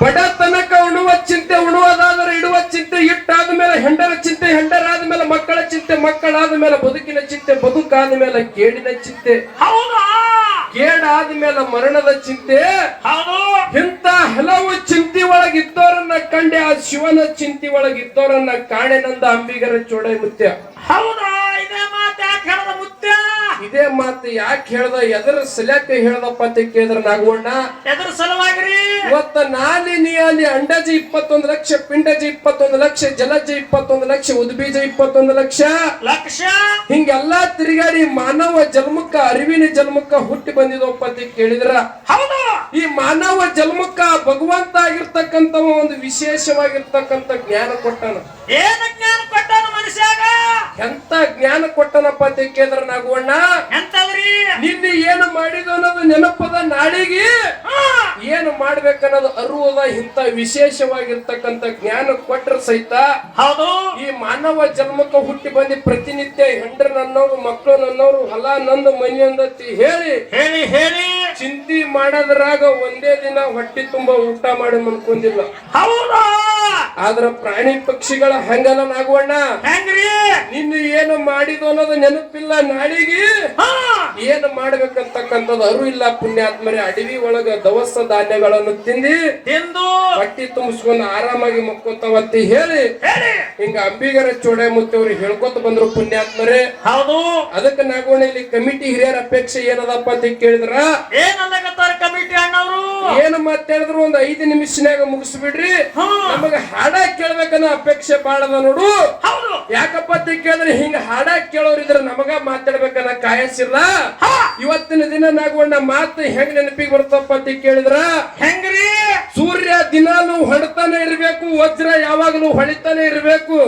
ಬಡತನಕ ಉಣುವ ಚಿಂತೆ ಉಣುವುದಾದರೆ ಇಡುವ ಚಿಂತೆ ಇಟ್ಟಾದ ಮೇಲೆ ಹೆಂಡರ ಚಿಂತೆ ಹೆಂಡರಾದ ಮೇಲೆ ಮಕ್ಕಳ ಚಿಂತೆ ಮಕ್ಕಳಾದ ಮೇಲೆ ಬದುಕಿನ ಚಿಂತೆ ಬದುಕಾದ ಮೇಲೆ ಕೇಡಿನ ಚಿಂತೆ ಹೌದಾ? ಕೇಡಾದ ಮೇಲೆ ಮರಣದ ಚಿಂತೆ ಇಂತ ಹಲವು ಚಿಂತೆ ಒಳಗಿದ್ದವರನ್ನ ಕಂಡೆ ಆ ಶಿವನ ಚಿಂತೆ ಒಳಗಿದ್ದವರನ್ನ ಕಾಣೆನಂದ ಅಂಬಿಗರ ಚೋಡೆ ಮುತ್ಯ. ಹೌದಾ? ಇದೇ ಮಾತು ಯಾಕೆ ಹೇಳ್ದ? ಎದರ ಸಲ್ಯಾಕ ಹೇಳ್ದಪ್ಪ ಅಂತ ಕೇಳಿದ್ರ ನಾಗವಣ್ಣ. ಎದ್ರ ಸಲುವಾಗಿರಿ. ಇವತ್ತ ನಾಲಿ ನಿಯಾಲಿ ಅಂಡಜಿ ಇಪ್ಪತ್ತೊಂದು ಲಕ್ಷ ಪಿಂಡಜಿ ಇಪ್ಪತ್ತೊಂದು ಲಕ್ಷ ಜಲಜಿ ಇಪ್ಪತ್ತೊಂದು ಲಕ್ಷ ಉದ್ಬೀಜ ಇಪ್ಪತ್ತೊಂದು ಲಕ್ಷ. ಲಕ್ಷ. ಹಿಂಗೆಲ್ಲಾ ತಿರುಗಾಡಿ ಮಾನವ ಜನ್ಮಕ್ಕ ಅರಿವಿನ ಜನ್ಮಕ್ಕ ಹುಟ್ಟಿ ಬಂದಿದಪ್ಪ ಅಂತ ಕೇಳಿದ್ರ. ಹೌದು. ಈ ಮಾನವ ಜನ್ಮಕ್ಕ ಭಗವಂತ ಆಗಿರ್ತಕ್ಕಂತ ಒಂದು ವಿಶೇಷವಾಗಿರ್ತಕ್ಕಂಥ ಜ್ಞಾನ ಕೊಟ್ಟನ. ಏನು ಜ್ಞಾನ ಕೊಟ್ಟನು ಮನುಷ್ಯಾಗ? ಎಂತ ಜ್ಞಾನ ಕೊಟ್ಟನಪ್ಪ ಅಂತ ನಾಗುವಣ್ಣ ಎಂತದ್ರಿ? ನಿನ್ನೆ ಏನು ಮಾಡಿದ ಅನ್ನೋದು ನೆನಪದ ನಾಳಿಗೆ ಏನು ಮಾಡ್ಬೇಕನ್ನೋದು ಅರುವದ ಇಂತ ವಿಶೇಷವಾಗಿರ್ತಕ್ಕಂಥ ಜ್ಞಾನ ಕೊಟ್ರ ಸಹಿತ ಹೌದು. ಈ ಮಾನವ ಜನ್ಮಕ್ಕೆ ಹುಟ್ಟಿ ಬಂದು ಪ್ರತಿನಿತ್ಯ ಹೆಂಡ್ರ ನನ್ನವರು ಮಕ್ಕಳು ನನ್ನವರು ಹೊಲ ನಂದು ಮನಿ ಅಂದತಿ ಹೇಳಿ ಹೇಳಿ ಹೇಳಿ. ಚಿಂತಿ ಮಾಡದ್ರಾಗ ಒಂದೇ ದಿನ ಹೊಟ್ಟಿ ತುಂಬಾ ಊಟ ಮಾಡಿ ಅನ್ಕೊಂಡಿಲ್ಲ ಹೌದಾ? ಆದ್ರ ಪ್ರಾಣಿ ಪಕ್ಷಿಗಳ ಹಂಗಲ್ಲ ನಾಗವಣ್ಣ ಹೆಂಗ್ರಿ? ನಿನ್ನ ಏನು ಮಾಡಿದ ಅನ್ನೋದು ನೆನಪಿಲ್ಲ ನಾಳಿಗೆ? ಹಾ. ಏನು ಮಾಡ್ಬೇಕಂತಕ್ಕಂಥದ್ದು ಅರು ಇಲ್ಲ ಪುಣ್ಯಾತ್ಮರೇ ಅಡವಿ ಒಳಗ ದವಸ ಧಾನ್ಯಗಳನ್ನು ತಿಂದಿ ತಿಂದು. ಬಟ್ಟಿ ತುಂಬಿಸ್ಕೊಂಡು ಆರಾಮಾಗಿ ಮಕ್ಕೋತಾವತ್ತಿ ಹೇಳಿ. ಹಿಂಗ ಅಂಬಿಗರ ಚೋಡೆ ಮುತ್ತವ್ರು ಹೇಳ್ಕೊತ ಬಂದ್ರು ಪುಣ್ಯಾತ್ಮರೇ. ಹೌದು. ಅದಕ್ಕೆ ನಾಗೋಣ ಇಲ್ಲಿ ಕಮಿಟಿ ಹಿರಿಯರ ಅಪೇಕ್ಷೆ ಏನದಪ್ಪ ಅಂತ ಕೇಳಿದ್ರ? ಏನಲ್ಲಕತ್ತಾರ ಕಮಿಟಿ ಅಣ್ಣವರು? ಏನು ಮಾತಾಡಿದ್ರು ಒಂದ್ ಐದು ನಿಮಿಷನ್ಯಾಗ ಮುಗಿಸ್ಬಿಡ್ರಿ. ಹಾ. ನಮಗ ಹಾಡ ಕೇಳ್ಬೇಕನ್ನೋ ಅಪೇಕ್ಷೆ ಬಾಳದ ನೋಡು. ಯಾಕಪ್ಪ ಅಂತ ಕೇಳಿದ್ರೆ ಹಿಂಗ ಹಾಡ ಕೇಳೋರಿದ್ರ ನಮಗ ಮಾತಾಡ್ಬೇಕನ್ನ ಕಾಯಸಿಲ್ಲ. ಹಾ. ಇವತ್ತಿನ ದಿನ ನಾಗವಣ್ಣ ಮಾತು ಹೆಂಗ್ ನೆನಪಿಗೆ ಬರ್ತಪ್ಪ ಅಂತ ಕೇಳಿದ್ರ? ಹೆಂಗ್ರಿ? ಸೂರ್ಯ ದಿನಾನು ಹೊಡ್ತಾನೆ ಇರ್ಬೇಕು ವಜ್ರ ಯಾವಾಗ್ಲೂ ಹೊಳಿತಾನೆ ಇರ್ಬೇಕು.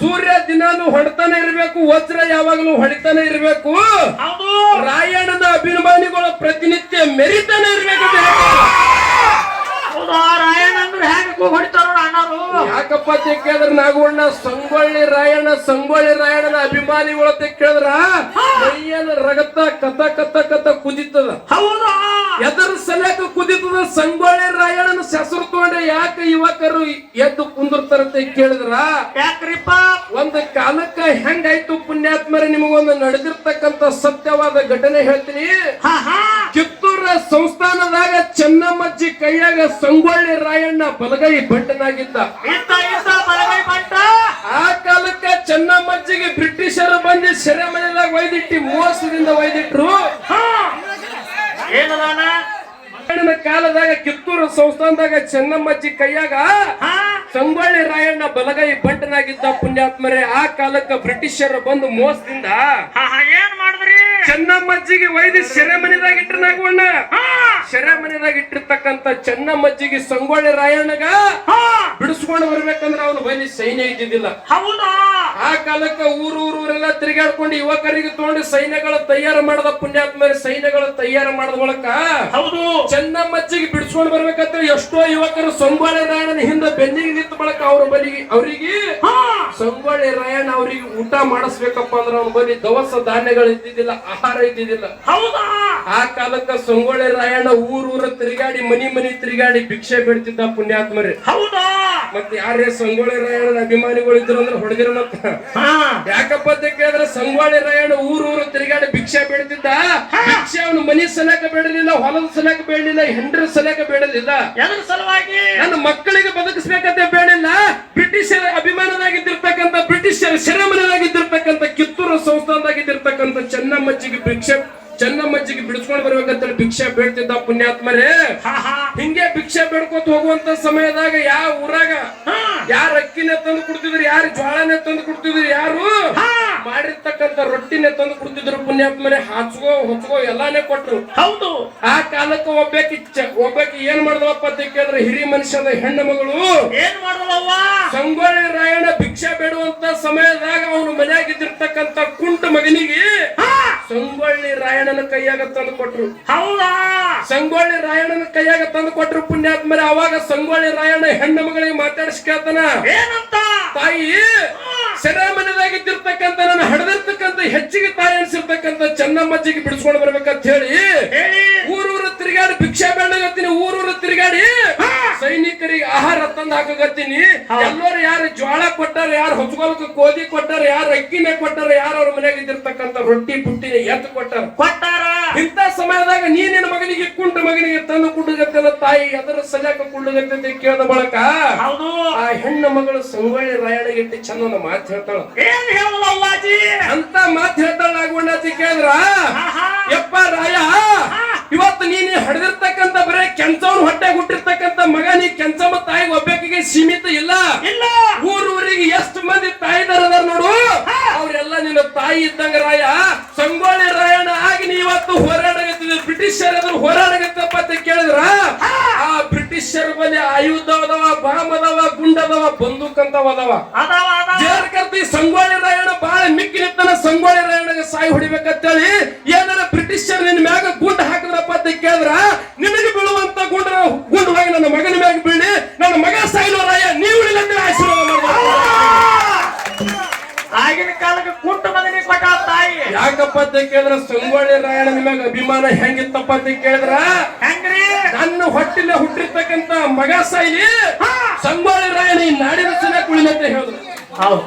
ಸೂರ್ಯ ದಿನಾನು ಹೊಡ್ತಾನೆ ಇರ್ಬೇಕು ವಜ್ರ ಯಾವಾಗ್ಲೂ ಹೊಳಿತಾನೆ ಇರ್ಬೇಕು. ರಾಯಣ್ಣನ ಅಭಿಮಾನಿಗಳು ಪ್ರತಿನಿತ್ಯ ಮೆರಿತಾನೆ ಇರ್ಬೇಕು. ಹೌದಾ ರಾಯಣ್ಣ ಅಂದ್ರೆ ಹೆಂಗ ಹೊಡಿತಾರ ಅಣ್ಣವರು ಯಾಕಪ್ಪ ಅಂತ ಕೇಳಿದ್ರೆ ನಾಗವಣ್ಣ ಸಂಗೊಳ್ಳಿ ರಾಯಣ್ಣ ಸಂಗೊಳ್ಳಿ ರಾಯಣ್ಣನ ಅಭಿಮಾನಿಗಳು ಅಂತ ಕೇಳಿದ್ರ ಮೈಯನ ರಗತ ಕತ ಕತ ಕತ ಕುದಿತದ ಹೌದಾ. ತಗೊಂಡ್ರೆ ಯಾಕೆ ಯುವಕರು ಎದ್ದು ಕುಂದಿರ್ತಾರಂತ ಕೇಳಿದ್ರ? ಯಾಕ್ರಿಪ್ಪ? ಒಂದು ಕಾಲಕ್ಕ ಹೆಂಗಾಯ್ತು ಪುಣ್ಯಾತ್ಮರ ನಿಮಗೊಂದು ನಡೆದಿರ್ತಕ್ಕಂತ ಸತ್ಯವಾದ ಘಟನೆ ಹೇಳ್ತೀನಿ. ಹಾ ಹಾ. ಕಿತ್ತೂರ ಸಂಸ್ಥಾನದಾಗ ಚೆನ್ನಮ್ಮಜ್ಜಿ ಕೈಯಾಗ ಸಂಗೊಳ್ಳಿ ರಾಯಣ್ಣ ಬಲಗೈ ಭಟ್ಟನಾಗಿದ್ದ. ಆ ಕಾಲಕ್ಕ ಚೆನ್ನಮ್ಮಜ್ಜಿಗೆ ಬ್ರಿಟಿಷರು ಬಂದು ಸೆರೆಮನೆದಾಗ ಒಯ್ದಿಟ್ಟಿ ಮೋಸದಿಂದ ಒಯ್ದಿಟ್ರು. ಹಾ. ಏನದಾನ ಕಾಲದಾಗ ಕಿತ್ತೂರು ಸಂಸ್ಥಾನದಾಗ ಚೆನ್ನಮ್ಮಜ್ಜಿ ಕೈಯಾಗ ಸಂಗೊಳ್ಳಿ ರಾಯಣ್ಣ ಬಲಗೈ ಬಂಟನಾಗಿದ್ದ ಪುಣ್ಯಾತ್ಮರೇ ಆ ಕಾಲಕ್ಕ ಬ್ರಿಟಿಷರು ಬಂದು ಮೋಸದಿಂದ ಏನ್ ಮಾಡಿದ್ರಿ? ಚೆನ್ನಮ್ಮಜ್ಜಿಗೆ ಒಯ್ದು ಸೆರೆಮನೆದಾಗ ನಾಗವಣ್ಣ. ಹಾ. ಸೆರೆಮನೆದಾಗ ಇಟ್ಟಿರ್ತಕ್ಕಂತ ಚೆನ್ನಮ್ಮಜ್ಜಿಗೆ ಸಂಗೊಳ್ಳಿ ರಾಯಣ್ಣಗ ಹಾ. ಬಿಡಿಸ್ಕೊಂಡು ಬರ್ಬೇಕಂದ್ರ ಅವನು ಬಲಿ ಸೈನ್ಯ ಇದ್ದಿದ್ದಿಲ್ಲ. ಹೌದಾ? ಆ ಕಾಲಕ್ಕ ಊರು ಊರು ಊರೆಲ್ಲ ತಿರುಗಾಡ್ಕೊಂಡು ಯುವಕರಿಗೆ ತಗೊಂಡು ಸೈನ್ಯಗಳ ತಯಾರು ಮಾಡದ ಪುಣ್ಯಾತ್ಮರ ಸೈನ್ಯಗಳ ತಯಾರು ಮಾಡದ ಒಳಕ ಹೌದು. ಚೆನ್ನಮ್ಮಜ್ಜಿಗೆ ಬಿಡಿಸ್ಕೊಂಡು ಬರ್ಬೇಕಂತ ಎಷ್ಟೋ ಯುವಕರು ಸಂಗೊಳ್ಳಿ ರಾಯಣ್ಣನ ಹಿಂದೆ ಬೆನ್ನಿಗೆ ನಿಂತ ಬಳಕ ಅವ್ರ ಬಲಿಗೆ ಅವರಿಗೆ ಹಾ. ಸಂಗೊಳ್ಳಿ ರಾಯಣ್ಣ ಅವ್ರಿಗೆ ಊಟ ಮಾಡಿಸ್ಬೇಕಪ್ಪ ಅಂದ್ರೆ ಅವ್ನು ಬರೀ ದವಸ ಧಾನ್ಯಗಳು ಇದ್ದಿದ್ದಿಲ್ಲ ಆಹಾರ ಇದ್ದಿದ್ದಿಲ್ಲ. ಹೌದಾ? ಆ ಕಾಲಕ್ಕ ಸಂಗೊಳ್ಳಿ ರಾಯಣ್ಣ ಊರೂರ ತಿರುಗಾಡಿ ಮನಿ ಮನಿ ತಿರುಗಾಡಿ ಭಿಕ್ಷೆ ಬಿಡ್ತಿದ್ದ ಪುಣ್ಯಾತ್ಮರಿ. ಹೌದಾ? ಮತ್ತೆ ಯಾರೇ ಸಂಗೊಳ್ಳಿ ರಾಯಣ್ಣ ಅಭಿಮಾನಿಗಳು ಇದ್ರು ಅಂದ್ರೆ ಹಾ. ಯಾಕಪ್ಪ ಅಂತ ಕೇಳಿದ್ರೆ ಸಂಗೊಳ್ಳಿ ರಾಯಣ್ಣ ಊರೂರು ತಿರುಗಾಡಿ ಭಿಕ್ಷೆ ಬೇಡ್ತಿದ್ದ? ಭಿಕ್ಷೆ ಅವನು ಮನಿ ಸಲಕ ಬೇಡಲಿಲ್ಲ ಹೊಲದ ಸಲಕ ಬೇಡಲಿಲ್ಲ ಹೆಂಡ್ರ ಸಲಕ ಬೇಡಲಿಲ್ಲ. ಸಲುವಾಗಿ? ನನ್ನ ಮಕ್ಕಳಿಗೆ ಬದುಕಿಸ್ಬೇಕಂತ ಚೆನ್ನಮ್ಮಜ್ಜಿಗೆ ಭಿಕ್ಷೆ ಚನ್ನಮ್ಮಜ್ಜಿಗೆ ಬಿಡಿಸ್ಕೊಂಡು ಬರ್ಬೇಕಂತ ಭಿಕ್ಷೆ ಬೇಡ್ತಿದ್ದ ಪುಣ್ಯಾತ್ಮರೇ. ಹಾ ಹಾ. ಹಿಂಗೆ ಭಿಕ್ಷೆ ಬೇಡ್ಕೊತ ಹೋಗುವಂತ ಸಮಯದಾಗ ಯಾವ ಊರಾಗ ಹಾ. ಯಾರ ಅಕ್ಕಿನೇ ತಂದು ಕೊಡ್ತಿದ್ರು ಯಾರು ಜ್ವಾಳನೆ ತಂದು ಕೊಡ್ತಿದ್ರು ಯಾರು? ಹಾ. ಮಾಡಿರ್ತಕ್ಕಂಥ ರೊಟ್ಟಿನೇ ತಂದು ಕೊಡ್ತಿದ್ರು ಪುಣ್ಯಾತ್ಮನೆ ಹಾಚ್ಕೋ ಹೊಚ್ಕೋ ಎಲ್ಲಾನೇ ಕೊಟ್ರು. ಹೌದು. ಆ ಕಾಲಕ್ಕೆ ಒಬ್ಬಾಕಿ ಒಬ್ಬಾಕಿ ಏನ್ ಮಾಡ್ದಪ್ಪ ಅಂತ ಕೇಳಿದ್ರೆ ಹಿರಿ ಮನುಷ್ಯದ ಹೆಣ್ಣು ಮಗಳು. ಏನ್ ಮಾಡದವ್ವ ಸಂಗೊಳ್ಳಿ ರಾಯಣ್ಣ ಭಿಕ್ಷೆ ಬೇಡುವಂತ ಸಮಯದಾಗ ಅವನು ಮನೆಯಾಗಿದ್ದಿರ್ತಕ್ಕಂತ ಕುಂಟ ಮಗನಿಗೆ ಸಂಗೊಳ್ಳಿ ರಾಯಣ್ಣನ ಕೈಯಾಗ ತಂದು ಕೊಟ್ರು. ಹೌದಾ? ಸಂಗೊಳ್ಳಿ ರಾಯಣ್ಣನ ಕೈಯಾಗ ತಂದು ಕೊಟ್ರು ಪುಣ್ಯಾತ್ಮರೆ ಅವಾಗ ಸಂಗೊಳ್ಳಿ ರಾಯಣ್ಣ ಹೆಣ್ಣು ಮಗಳಿಗೆ ಮಾತಾಡಿಸಿ ಕೇಳ್ತಾನ ಏನಂತ? ತಾಯಿ ಸೆರೆಮನೆದಾಗಿದ್ದಿರ್ತಕ್ಕಂಥ ನನ್ನ ಹಡದಿರ್ತಕ್ಕಂಥ ಹೆಚ್ಚಿಗೆ ತಾಯಿ ಅನ್ಸಿರ್ತಕ್ಕಂಥ ಚೆನ್ನಮ್ಮಜ್ಜಿಗೆ ಬಿಡಿಸ್ಕೊಂಡು ಬರ್ಬೇಕಂತ ಹೇಳಿ ಹೇಳಿ. ಊರೂರು ತಿರುಗಾಡಿ ಭಿಕ್ಷಾ ಬೇಡಗತ್ತೀನಿ ಊರೂರು ತಿರುಗಾಡಿ ಸೈನಿಕರಿಗೆ ಆಹಾರ ತಂದು ಹಾಕಗತ್ತೀನಿ. ಎಲ್ಲರೂ ಯಾರು ಜ್ವಾಳ ಕೊಟ್ಟಾರ ಯಾರು ಹೊಚ್ಕೊಳಕ ಕೋದಿ ಕೊಟ್ಟಾರ ಯಾರು ಅಕ್ಕಿನ ಕೊಟ್ಟಾರ ಯಾರು ಅವ್ರ ಮನೆಯಾಗ ಇದ್ದಿರ್ತಕ್ಕಂಥ ರೊಟ್ಟಿ ಪುಟ್ಟಿನ ಎತ್ ಕೊಟ್ಟಾರ. ಕೊಟ್ಟಾರ? ಇಂಥ ಸಮಯದಾಗ ನೀ ನಿನ್ನ ಮಗನಿಗೆ ಕುಂಟ ಮಗನಿಗೆ ತಂದು ಕುಡ್ಡಗತ್ತಲ್ಲ ತಾಯಿ ಅದರ ಸಜಾಕ ಕುಂಡಗತ್ತೆ ಕೇಳಿದ ಬಳಕ. ಹೌದು. ಆ ಹೆಣ್ಣ ಮಗಳು ಸಂಗೊಳ್ಳಿ ರಾಯಣ ಇಟ್ಟು ಚಂದನ ಮಾತು ಹೇಳ್ತಾಳ. ಏನ್ ಹೇಳಲ್ಲ ಅವ್ವಾಜಿ ಅಂತ ಮಾತು ಹೇಳ್ತಾಳ ಆಗುಂಡತಿ ಕೇಳಿದ್ರ. ಯಪ್ಪ ರಾಯ. ಇವತ್ತು ನೀನು ಹಡೆದಿರ್ತಕ್ಕಂಥ ಬರೇ ಕೆಂಚವನ್ ಹೊಟ್ಟೆ ಹುಟ್ಟಿರ್ತಕ್ಕಂಥ ಮಗ ನೀ ಕೆಂಚಮ್ಮ ತಾಯಿಗೆ ಒಬ್ಬಾಕಿಗೆ ಸೀಮಿತ ಇಲ್ಲ. ಇಲ್ಲ. ಊರೂರಿಗೆ ಎಷ್ಟು ಮಂದಿ ತಾಯಿದಾರ ಅದಾರ ನೋಡು. ಅವರೆಲ್ಲ ನಿನ್ನ ತಾಯಿ ಇದ್ದಂಗ ರಾಯ. ಸಂಗೊಳ್ಳಿ ರಾಯಣ ಆಗಿ ನೀ ಇವತ್ತು ಹೋರಾಡಗತ್ತಿದ್ರು ಬ್ರಿಟಿಷರ್ ಎದುರು ಹೋರಾಡಗತ್ತಪ್ಪ ಅಂತ ಕೇಳಿದ್ರ? ಆ ಬ್ರಿಟಿಷರ್ ಬಳಿ ಆಯುಧ ಅದಾವ ಬಾಂಬ್ ಅದಾವ ಗುಂಡ್ ಅದಾವ. ಬಂದೂಕ್ ಅಂತ ಅದಾವ ಜೇರ್ಕರ್ತಿ ಸಂಗೊಳ್ಳಿ ರಾಯಣ ಬಾಳ ಮಿಕ್ಕಿ ನಿಂತನ ಸಂಗೊಳ್ಳಿ ರಾಯಣಗೆ ಸಾಯಿ ಹೊಡಿಬೇಕಂತೇಳಿ ಏನಾರ ಬ್ರಿಟಿಷರ್ ನಿನ್ ಮ್ಯಾಗ ಗುಂಡ್ ಅಂತ ಕೇಳಿದ್ರ ನಿನಗೆ ಬೀಳುವಂತ ಗುಂಡ ಗುಂಡು ಹೋಗಿ ನನ್ನ ಮಗನ ಮ್ಯಾಗ ಬೀಳಿ ನನ್ನ ಮಗ ಸಾಯಿಲೋ ರಾಯ ನೀವು ಇಲ್ಲಂದ್ರೆ ಆಶೀರ್ವಾದ ಆಗಿನ ಕಾಲಕ್ಕೆ ಕುಂಟ ಮಗನಿಗೆ ಕೊಟ್ಟ ತಾಯಿ. ಯಾಕಪ್ಪ ಅಂತ ಕೇಳಿದ್ರ? ಸಂಗೊಳ್ಳಿ ರಾಯಣ ಮ್ಯಾಗ ಅಭಿಮಾನ ಹೆಂಗಿತ್ತಪ್ಪ ಅಂತ ಕೇಳಿದ್ರ? ಹೆಂಗ್ರಿ? ನನ್ನ ಹೊಟ್ಟಿಲೆ ಹುಟ್ಟಿರ್ತಕ್ಕಂತ ಮಗ ಸಾಯಿಲಿ ಸಂಗೊಳ್ಳಿ ರಾಯಣ ಈ ನಾಡಿನ ಸಲ ಕುಳಿನಂತ ಹೇಳಿದ್ರು. ಹೌದು.